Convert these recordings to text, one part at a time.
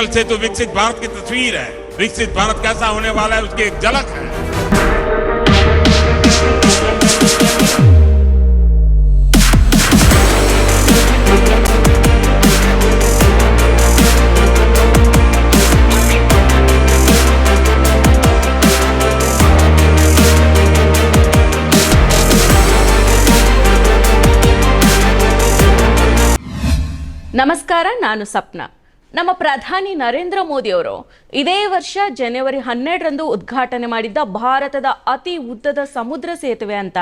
अटल सेतु विकसित भारत की तस्वीर है विकसित भारत कैसा होने वाला है उसकी एक झलक है ನಮಸ್ಕಾರ ನಾನು ಸಪ್ನ ನಮ್ಮ ಪ್ರಧಾನಿ ನರೇಂದ್ರ ಮೋದಿ ಅವರು ಇದೇ ವರ್ಷ ಜನವರಿ ಹನ್ನೆರಡರಂದು ಉದ್ಘಾಟನೆ ಮಾಡಿದ್ದ ಭಾರತದ ಅತಿ ಉದ್ದದ ಸಮುದ್ರ ಸೇತುವೆ ಅಂತ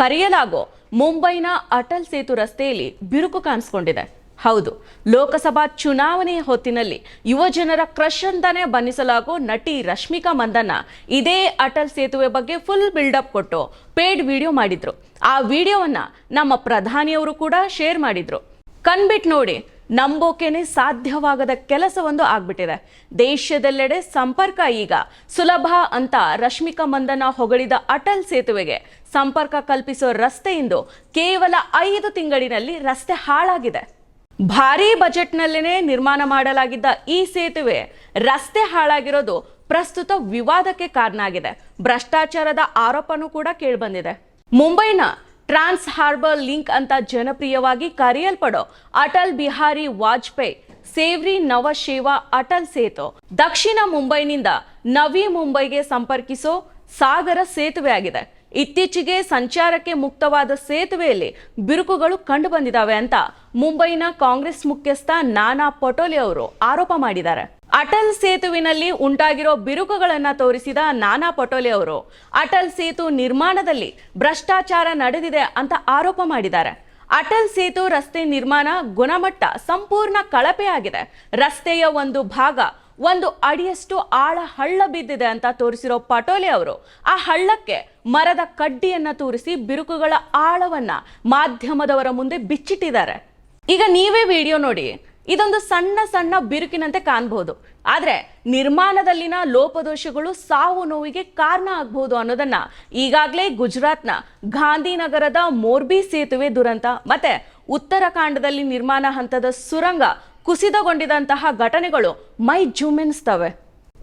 ಕರೆಯಲಾಗೋ ಮುಂಬೈನ ಅಟಲ್ ಸೇತು ರಸ್ತೆಯಲ್ಲಿ ಬಿರುಕು ಕಾಣಿಸ್ಕೊಂಡಿದೆ. ಹೌದು, ಲೋಕಸಭಾ ಚುನಾವಣೆಯ ಹೊತ್ತಿನಲ್ಲಿ ಯುವಜನರ ಕ್ರಶ್ ಅಂತಾನೆ ಬಣ್ಣಿಸಲಾಗೋ ನಟಿ ರಶ್ಮಿಕಾ ಮಂದನ್ನ ಇದೇ ಅಟಲ್ ಸೇತುವೆ ಬಗ್ಗೆ ಫುಲ್ ಬಿಲ್ಡಪ್ ಕೊಟ್ಟು ಪೇಡ್ ವಿಡಿಯೋ ಮಾಡಿದ್ರು. ಆ ವಿಡಿಯೋವನ್ನ ನಮ್ಮ ಪ್ರಧಾನಿಯವರು ಕೂಡ ಶೇರ್ ಮಾಡಿದ್ರು. ಕಣ್ಬಿಟ್ಟು ನೋಡಿ ನಂಬೋಕೆನೆ ಸಾಧ್ಯವಾಗದ ಕೆಲಸವೊಂದು ಆಗ್ಬಿಟ್ಟಿದೆ. ದೇಶದೆಲ್ಲೆಡೆ ಸಂಪರ್ಕ ಈಗ ಸುಲಭ ಅಂತ ರಶ್ಮಿಕಾ ಮಂದನ ಹೊಗಳಿದ ಅಟಲ್ ಸೇತುವೆಗೆ ಸಂಪರ್ಕ ಕಲ್ಪಿಸೋ ರಸ್ತೆಯಿಂದ ಕೇವಲ ಐದು ತಿಂಗಳಿನಲ್ಲಿ ರಸ್ತೆ ಹಾಳಾಗಿದೆ. ಭಾರೀ ಬಜೆಟ್ನಲ್ಲೇ ನಿರ್ಮಾಣ ಮಾಡಲಾಗಿದ್ದ ಈ ಸೇತುವೆ ರಸ್ತೆ ಹಾಳಾಗಿರೋದು ಪ್ರಸ್ತುತ ವಿವಾದಕ್ಕೆ ಕಾರಣ ಆಗಿದೆ. ಭ್ರಷ್ಟಾಚಾರದ ಆರೋಪನೂ ಕೂಡ ಕೇಳಿಬಂದಿದೆ. ಮುಂಬೈನ ಟ್ರಾನ್ಸ್ ಹಾರ್ಬರ್ ಲಿಂಕ್ ಅಂತ ಜನಪ್ರಿಯವಾಗಿ ಕರೆಯಲ್ಪಡೋ ಅಟಲ್ ಬಿಹಾರಿ ವಾಜಪೇಯಿ, ಸೇವ್ರಿ ನವಶೇವಾ ಅಟಲ್ ಸೇತು. ದಕ್ಷಿಣ ಮುಂಬೈನಿಂದ ನವಿ ಮುಂಬೈಗೆ ಸಂಪರ್ಕಿಸೋ ಸಾಗರ ಸೇತುವೆ ಆಗಿದೆ. ಇತ್ತೀಚೆಗೆ ಸಂಚಾರಕ್ಕೆ ಮುಕ್ತವಾದ ಸೇತುವೆಯಲ್ಲಿ ಬಿರುಕುಗಳು ಕಂಡುಬಂದಿದ್ದಾವೆ ಅಂತ ಮುಂಬೈನ ಕಾಂಗ್ರೆಸ್ ಮುಖ್ಯಸ್ಥ ನಾನಾ ಪಟೋಲೆ ಅವರು ಆರೋಪ ಮಾಡಿದ್ದಾರೆ. ಅಟಲ್ ಸೇತುವಿನಲ್ಲಿ ಉಂಟಾಗಿರೋ ಬಿರುಕುಗಳನ್ನು ತೋರಿಸಿದ ನಾನಾ ಪಟೋಲೆ ಅವರು. ಅಟಲ್ ಸೇತು ನಿರ್ಮಾಣದಲ್ಲಿ ಭ್ರಷ್ಟಾಚಾರ ನಡೆದಿದೆ ಅಂತ ಆರೋಪ ಮಾಡಿದ್ದಾರೆ. ಅಟಲ್ ಸೇತು ರಸ್ತೆ ನಿರ್ಮಾಣ ಗುಣಮಟ್ಟ ಸಂಪೂರ್ಣ ಕಳಪೆಯಾಗಿದೆ ರಸ್ತೆಯ ಒಂದು ಭಾಗ ಒಂದು ಅಡಿಯಷ್ಟು ಆಳ ಹಳ್ಳ ಬಿದ್ದಿದೆ ಅಂತ ತೋರಿಸಿರೋ ಪಟೋಲೆ ಅವರು ಆ ಹಳ್ಳಕ್ಕೆ ಮರದ ಕಡ್ಡಿಯನ್ನ ತೋರಿಸಿ ಬಿರುಕುಗಳ ಆಳವನ್ನ ಮಾಧ್ಯಮದವರ ಮುಂದೆ ಬಿಚ್ಚಿಟ್ಟಿದ್ದಾರೆ. ಈಗ ನೀವೇ ವಿಡಿಯೋ ನೋಡಿ. ಇದೊಂದು ಸಣ್ಣ ಸಣ್ಣ ಬಿರುಕಿನಂತೆ ಕಾಣಬಹುದು ಆದರೆ ನಿರ್ಮಾಣದಲ್ಲಿನ ಲೋಪದೋಷಗಳು ಸಾವು ನೋವಿಗೆ ಕಾರಣ ಆಗಬಹುದು ಅನ್ನೋದನ್ನ ಈಗಾಗಲೇ ಗುಜರಾತ್ನ ಗಾಂಧಿನಗರದ ಮೋರ್ಬಿ ಸೇತುವೆ ದುರಂತ ಮತ್ತೆ ಉತ್ತರಾಖಂಡದಲ್ಲಿ ನಿರ್ಮಾಣ ಹಂತದ ಸುರಂಗ ಕುಸಿತಗೊಂಡಿದಂತಹ ಘಟನೆಗಳು ಮೈ ಜುಮೆನ್ಸ್ತವೆ.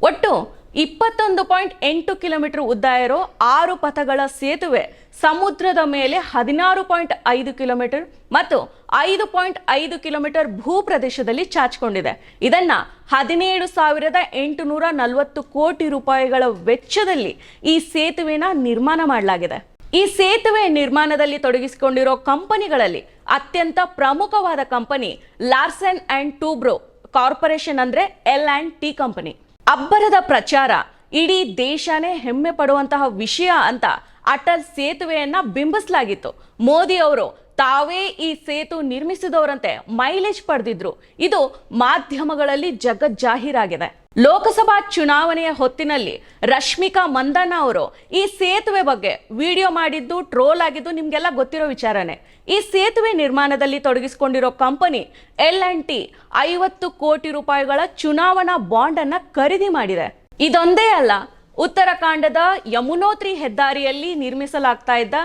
ಒಟ್ಟು ಇಪ್ಪತ್ತೊಂದು ಪಾಯಿಂಟ್ ಎಂಟು ಕಿಲೋಮೀಟರ್ ಉದ್ದ ಇರೋ ಆರು ಪಥಗಳ ಸೇತುವೆ ಸಮುದ್ರದ ಮೇಲೆ ಹದಿನಾರು ಪಾಯಿಂಟ್ ಐದು ಕಿಲೋಮೀಟರ್ ಮತ್ತು ಐದು ಪಾಯಿಂಟ್ ಐದು ಕಿಲೋಮೀಟರ್ ಭೂ ಪ್ರದೇಶದಲ್ಲಿ ಚಾಚಿಕೊಂಡಿದೆ. ಇದನ್ನ ಹದಿನೇಳು ಸಾವಿರದ ಎಂಟುನೂರ ನಲವತ್ತು ಕೋಟಿ ರೂಪಾಯಿಗಳ ವೆಚ್ಚದಲ್ಲಿ ಈ ಸೇತುವೆನ ನಿರ್ಮಾಣ ಮಾಡಲಾಗಿದೆ. ಈ ಸೇತುವೆ ನಿರ್ಮಾಣದಲ್ಲಿ ತೊಡಗಿಸಿಕೊಂಡಿರೋ ಕಂಪನಿಗಳಲ್ಲಿ ಅತ್ಯಂತ ಪ್ರಮುಖವಾದ company Larsen and Toubro corporation ಅಂದ್ರೆ ಎಲ್ ಅಂಡ್ ಟಿ ಕಂಪನಿ. ಅಬ್ಬರದ ಪ್ರಚಾರ. ಇಡೀ ದೇಶನೇ ಹೆಮ್ಮೆ ಪಡುವಂತಹ ವಿಷಯ ಅಂತ ಅಟಲ್ ಸೇತುವೆಯನ್ನ ಬಿಂಬಿಸಲಾಗಿತ್ತು. ಮೋದಿ ಅವರು ತಾವೇ ಈ ಸೇತು ನಿರ್ಮಿಸಿದವರಂತೆ ಮೈಲೇಜ್ ಪಡೆದಿದ್ರು. ಇದು ಮಾಧ್ಯಮಗಳಲ್ಲಿ ಜಗಜ್ಜಾಹೀರಾಗಿದೆ. ಲೋಕಸಭಾ ಚುನಾವಣೆಯ ಹೊತ್ತಿನಲ್ಲಿ ರಶ್ಮಿಕಾ ಮಂದಣ್ಣ ಅವರು ಈ ಸೇತುವೆ ಬಗ್ಗೆ ವಿಡಿಯೋ ಮಾಡಿದ್ದು, ಟ್ರೋಲ್ ಆಗಿದ್ದು ನಿಮ್ಗೆಲ್ಲ ಗೊತ್ತಿರೋ ವಿಚಾರನೇ. ಈ ಸೇತುವೆ ನಿರ್ಮಾಣದಲ್ಲಿ ತೊಡಗಿಸಿಕೊಂಡಿರೋ ಕಂಪನಿ ಎಲ್ ಅಂಡ್ ಟಿ ಐವತ್ತು ಕೋಟಿ ರೂಪಾಯಿಗಳ ಚುನಾವಣಾ ಬಾಂಡ್ ಅನ್ನ ಖರೀದಿ ಮಾಡಿದೆ. ಇದೊಂದೇ ಅಲ್ಲ ಉತ್ತರಾಖಂಡದ ಯಮುನೋತ್ರಿ ಹೆದ್ದಾರಿಯಲ್ಲಿ ನಿರ್ಮಿಸಲಾಗ್ತಾ ಇದ್ದ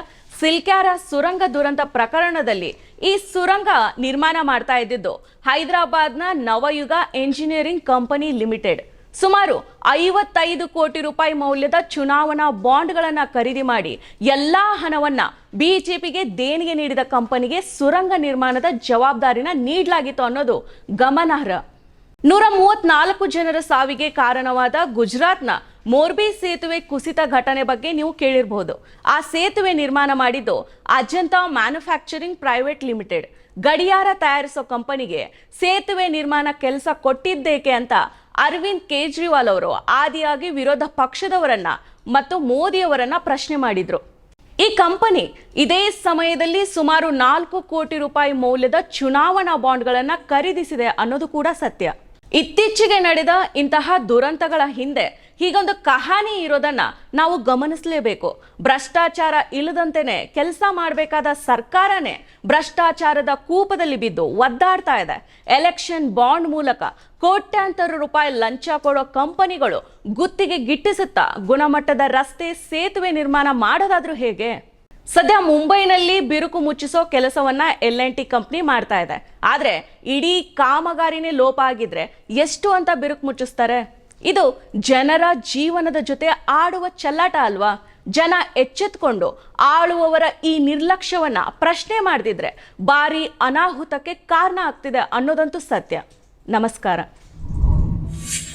ಸಿಲ್ಕ್ಯಾರ ಸುರಂಗ ದುರಂತ ಪ್ರಕರಣದಲ್ಲಿ ಈ ಸುರಂಗ ನಿರ್ಮಾಣ ಮಾಡ್ತಾ ಇದ್ದಿದ್ದು ಹೈದರಾಬಾದ್ನ ನವಯುಗ ಎಂಜಿನಿಯರಿಂಗ್ ಕಂಪನಿ ಲಿಮಿಟೆಡ್. ಸುಮಾರು ಐವತ್ತೈದು ಕೋಟಿ ರೂಪಾಯಿ ಮೌಲ್ಯದ ಚುನಾವಣಾ ಬಾಂಡ್ಗಳನ್ನು ಖರೀದಿ ಮಾಡಿ ಎಲ್ಲಾ ಹಣವನ್ನ ಬಿಜೆಪಿಗೆ ದೇಣಿಗೆ ನೀಡಿದ ಕಂಪನಿಗೆ ಸುರಂಗ ನಿರ್ಮಾಣದ ಜವಾಬ್ದಾರಿನ ನೀಡಲಾಗಿತ್ತು ಅನ್ನೋದು ಗಮನಾರ್ಹ. ನೂರ ಮೂವತ್ನಾಲ್ಕು ಜನರ ಸಾವಿಗೆ ಕಾರಣವಾದ ಗುಜರಾತ್ನ ಮೋರ್ಬಿ ಸೇತುವೆ ಕುಸಿತ ಘಟನೆ ಬಗ್ಗೆ ನೀವು ಕೇಳಿರಬಹುದು ಆ ಸೇತುವೆ ನಿರ್ಮಾಣ ಮಾಡಿದ್ದು ಅಜಂತಾ ಮ್ಯಾನುಫ್ಯಾಕ್ಚರಿಂಗ್ ಪ್ರೈವೇಟ್ ಲಿಮಿಟೆಡ್. ಗಡಿಯಾರ ತಯಾರಿಸೋ ಕಂಪನಿಗೆ ಸೇತುವೆ ನಿರ್ಮಾಣ ಕೆಲಸ ಕೊಟ್ಟಿದ್ದೇಕೆ ಅಂತ ಅರವಿಂದ್ ಕೇಜ್ರಿವಾಲ್ ಅವರು ಆದಿಯಾಗಿ ವಿರೋಧ ಪಕ್ಷದವರನ್ನ ಮತ್ತು ಮೋದಿಯವರನ್ನ ಪ್ರಶ್ನೆ ಮಾಡಿದ್ರು. ಈ ಕಂಪನಿ ಇದೇ ಸಮಯದಲ್ಲಿ ಸುಮಾರು ನಾಲ್ಕು ಕೋಟಿ ರೂಪಾಯಿ ಮೌಲ್ಯದ ಚುನಾವಣಾ ಬಾಂಡ್ಗಳನ್ನು ಖರೀದಿಸಿದೆ ಅನ್ನೋದು ಕೂಡ ಸತ್ಯ. ಇತ್ತೀಚೆಗೆ ನಡೆದ ಇಂತಹ ದುರಂತಗಳ ಹಿಂದೆ ಹೀಗೊಂದು ಕಹಾನಿ ಇರೋದನ್ನ ನಾವು ಗಮನಿಸಲೇಬೇಕು. ಭ್ರಷ್ಟಾಚಾರ ಇಲ್ಲದಂತೆನೆ ಕೆಲಸ ಮಾಡಬೇಕಾದ ಸರ್ಕಾರನೇ ಭ್ರಷ್ಟಾಚಾರದ ಕೂಪದಲ್ಲಿ ಬಿದ್ದು ಒದ್ದಾಡ್ತಾ ಇದೆ. ಎಲೆಕ್ಷನ್ ಬಾಂಡ್ ಮೂಲಕ ಕೋಟ್ಯಾಂತರ ರೂಪಾಯಿ ಲಂಚ ಕೊಡೋ ಕಂಪನಿಗಳು ಗುತ್ತಿಗೆ ಗಿಟ್ಟಿಸುತ್ತಾ ಗುಣಮಟ್ಟದ ರಸ್ತೆ ಸೇತುವೆ ನಿರ್ಮಾಣ ಮಾಡೋದಾದ್ರೂ ಹೇಗೆ? ಸದ್ಯ ಮುಂಬೈನಲ್ಲಿ ಬಿರುಕು ಮುಚ್ಚಿಸೋ ಕೆಲಸವನ್ನ ಎಲ್ ಎನ್ ಟಿ ಕಂಪ್ನಿ ಮಾಡ್ತಾ ಇದೆ. ಆದ್ರೆ ಇಡೀ ಕಾಮಗಾರಿನೇ ಲೋಪ ಆಗಿದ್ರೆ ಎಷ್ಟು ಅಂತ ಬಿರುಕು ಮುಚ್ಚಿಸ್ತಾರೆ? ಇದು ಜನರ ಜೀವನದ ಜೊತೆ ಆಡುವ ಚಲ್ಲಾಟ ಅಲ್ವಾ? ಜನ ಎಚ್ಚೆತ್ಕೊಂಡು ಆಳುವವರ ಈ ನಿರ್ಲಕ್ಷ್ಯವನ್ನ ಪ್ರಶ್ನೆ ಮಾಡದಿದ್ರೆ ಭಾರಿ ಅನಾಹುತಕ್ಕೆ ಕಾರಣ ಆಗ್ತಿದೆ ಅನ್ನೋದಂತೂ ಸತ್ಯ. ನಮಸ್ಕಾರ.